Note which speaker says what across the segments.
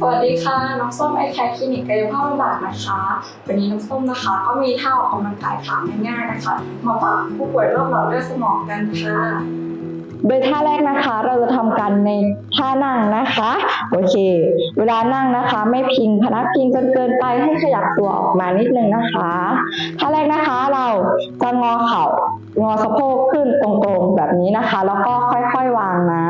Speaker 1: สวัสดีค่ะ น้องส้มไอแคร์คลินิกกายภาพบำบัดนะคะ วันนี้น้องส้มนะคะ ก็มีท่าออกกำลังกายขาง่ายๆนะคะ มาฝากผู้ป่วยโรคหลอดเลือดสมองกันค่ะ
Speaker 2: โดยท่าแรกนะคะ เราจะทำกันในท่านั่งนะคะ โอเค เวลานั่งนะคะ ไม่พิงพนักพิงจนเกินไปให้ขยับตัวออกมานิดนึงนะคะท่าแรกนะคะเราจะงอเข่างอสะโพกขึ้นตรงๆแบบนี้นะคะ แล้วก็ค่อยๆวางนะ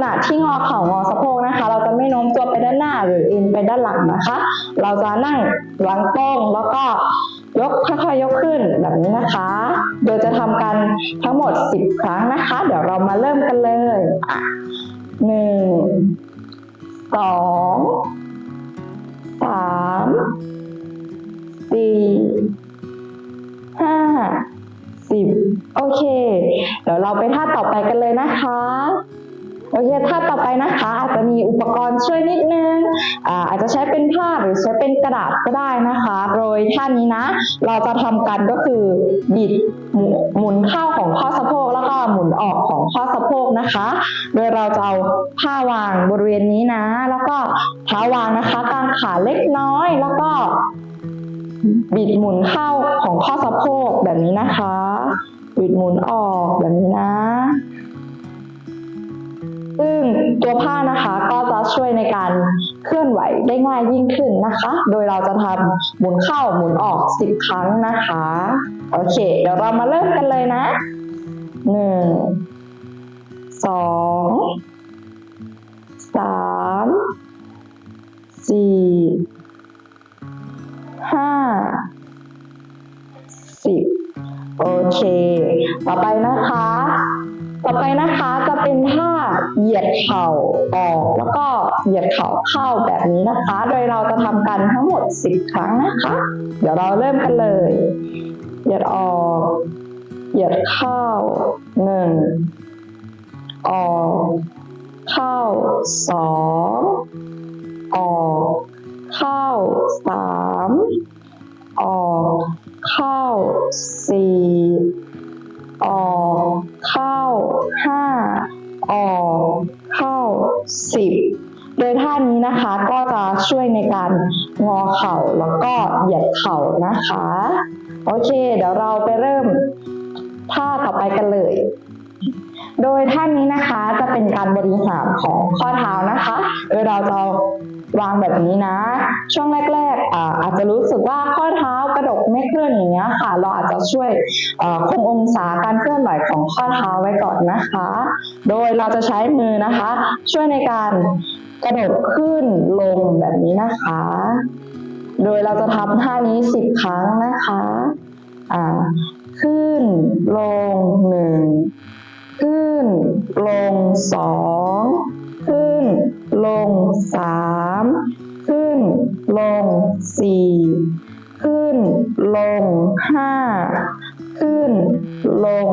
Speaker 2: ขณะที่งอเข่างอสะโพกนะคะ เราจะไม่โน้มตัวไปด้านหน้าหรือเอ็นไปด้านหลังนะคะ เราจะนั่งวางตรงแล้วก็ยกค่อยๆยกขึ้นแบบนี้นะคะ โดยจะทำกันทั้งหมด 10 ครั้งนะคะ เดี๋ยวเรามาเริ่มกันเลยอะหนึ่งสองสามสี่ห้าสิบโอเค เดี๋ยวเราไปท่าต่อไปกันเลยนะคะ โอเคท่าต่อไปนะคะ อาจจะมีอุปกรณ์ช่วยนิดนึงอ่าอาจจะใช้เป็นผ้าหรือใช้เป็นกระดาษก็ได้นะคะโดยท่านี้นะ เราจะทำกันก็คือบิดหมุนเข้าของข้อสะโพกแล้วก็หมุนออกของข้อสะโพกนะคะ โดยเราจะเอาผ้าวางบริเวณนี้นะ แล้วก็เท้าวางนะคะกางขาเล็กน้อยแล้วก็บิดหมุนเข้าของข้อสะโพกแบบนี้นะคะ บิดหมุนออกแบบนี้นะ ตัวผ้านะคะก็จะช่วยในการเคลื่อนไหวได้ง่ายยิ่งขึ้นนะคะ โดยเราจะทำหมุนเข้าหมุนออก 10 ครั้งนะคะ โอเค เดี๋ยวเรามาเริ่มกันเลยนะหนึ่งสองสามสี่ห้าสิบโอเค ต่อไปนะคะ ไปนะคะจะเป็นท่าเหยียดเข่าออกแล้วก็เหยียดเข่าเข้าแบบนี้นะคะ โดยเราจะทำกันทั้งหมด 10 ครั้งนะคะ เดี๋ยวเราเริ่มกันเลย เหยียดออก เหยียดเข้าหนึ่งออกเข้าสองออกเข้าสามออกเข้าสี่ออกเข้า ออกเข้าสิบโดยท่านี้นะคะก็จะช่วยในการงอเข่าแล้วก็เหยียดเข่านะคะ โอเค เดี๋ยวเราไปเริ่มท่าต่อไปกันเลย โดยท่านี้นะคะจะเป็นการบริหารของข้อเท้านะคะเราจะวางแบบนี้นะ ช่วงแรกๆอาอาจจะรู้สึกว่าข้อเท้ากระดกไม่เคลื่อนอย่างเงี้ยค่ะ เราอาจจะช่วยคงองศาการเคลื่อนไหวของข้อเท้าไว้ก่อนนะคะ โดยเราจะใช้มือนะคะ ช่วยในการกระโดดขึ้นลงแบบนี้นะคะ โดยเราจะทำท่านี้สิบครั้งนะคะ ขึ้นลงหนึ่ง น ลงสองขึ้น ลงสามขึ้น ลงสี่ขึ้น ลงห้าขึ้น ลง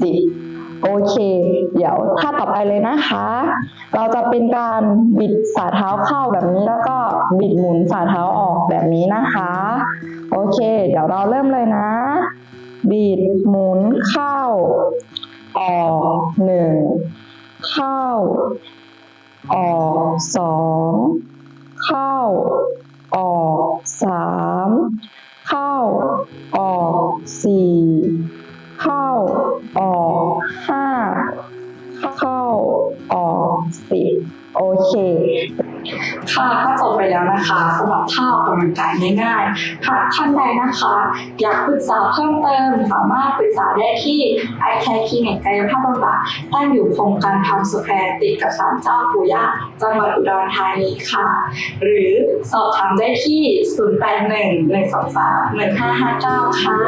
Speaker 2: สิบโอเค เดี๋ยวท่าต่อไปเลยนะคะ เราจะเป็นการบิดฝ่าเท้าเข้าแบบนี้แล้วก็บิดหมุนฝ่าเท้าออกแบบนี้นะคะ โอเค เดี๋ยวเราเริ่มเลยนะ บิดหมุนเข้า ออกหนึ่งเข้า ออกสองเข้า ออกสามเข้า ออกสี่เข้า ออกห้าเข้า ออกสิบโอเค
Speaker 1: ค่ะก็จบไปแล้วนะคะสำหรับท่าออกกำลังกายง่ายๆหากท่านใดนะคะ อยากปรึกษาเพิ่มเติมสามารถปรึกษาได้ที่ i c a r e คลินิกกายภาพบำบัดตั้งอยู่โครงการทำสแควร์ติดกับศาลเจ้าปู่ย่าจังหวัดอุดรธานีค่ะ หรือสอบถามได้ที่ 0811231559 ค่ะ